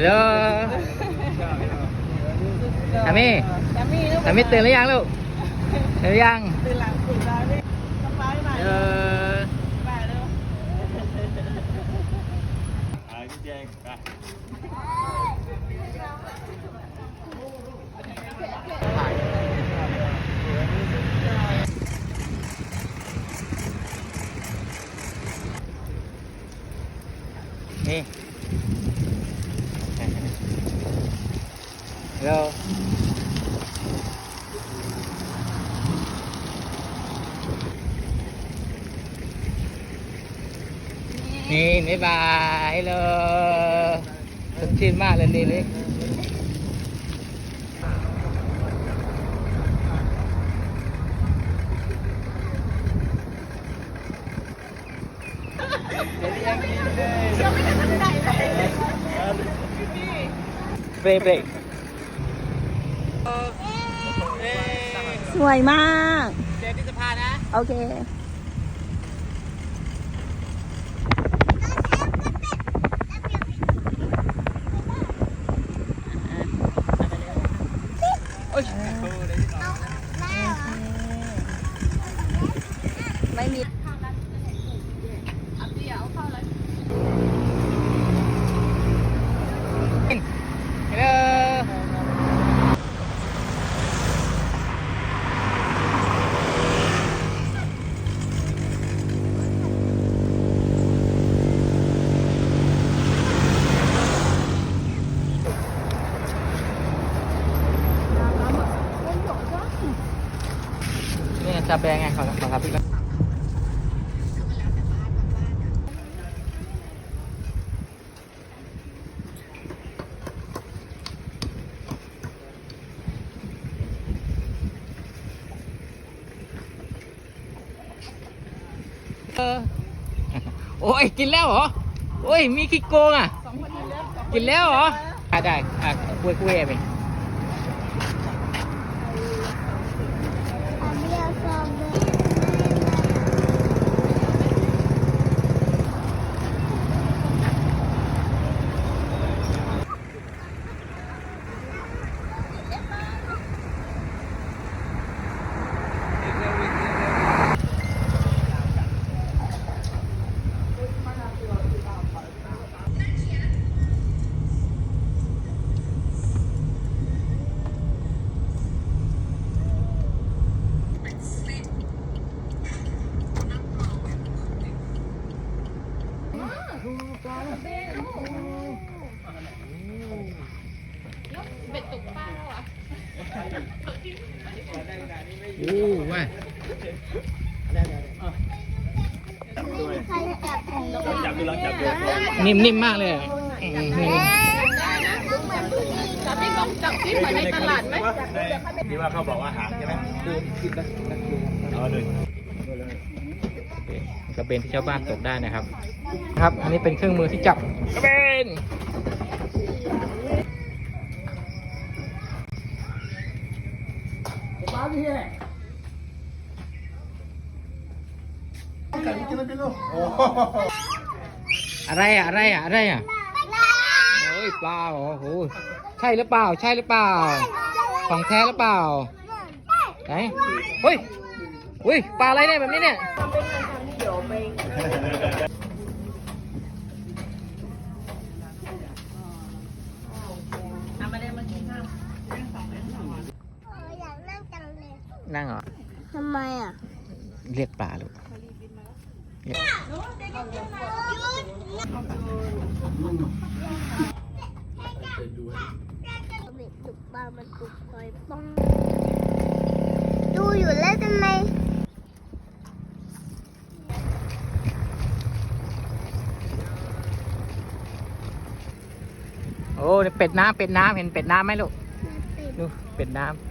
ฮัลโหลทามี่ทามี่ทามี่ตื่นหรือยังลูกตื่นหรือยัง ตื่นหลังตื่นแล้วนี่สบายไหมเออสบายแล้วอ่าพี่แจงไปนี่ ฮัลโหลนี่บ๊ายบายฮัลโหล สดชื่นมากเลยนี่เลยเบรกเบรกสวยมาก เจอที่สะพานนะ โอเคโอ้ยไม่มี ฮัลโหลนี่ จะแปลงไงขอขอครับพี่ครับเออโอ้ยกินแล้วเหรอ โอ้ยมีขี้โกงอะ กินแล้วเหรออะได้อะคุยคุยไปอ้ว่า จับดูลองจับดู นิ่มนิ่มมากเลยอะอืมนิ่มจับที่ต้องจับที่เหมือนในตลาดไหมนี่ว่าเขาบอกว่าหางใช่ไหมเอาหนึ่งกระเบนที่ชาวบ้านตกได้นะครับ ครับ อันนี้เป็นเครื่องมือที่จับกระเบน อะไรอะอะไรอะอะไรอะโอ้ยปลาเหรอโอ้โหใช่หรือเปล่า ใช่หรือเปล่า ของแท้หรือเปล่าไหนเฮ้ยเฮ้ยปลาอะไรเนี่ยแบบนี้เนี่ยอยากนั่งจังเลยนั่งเหรอทำไมอะ เรียกปลาลูกเรียกบิ ดูอยู่แล้วทำไมโอ้เป็ดน้ำเป็ดน้ำเห็นเป็ดน้ำไหมลูกดูเป็ดน้ำ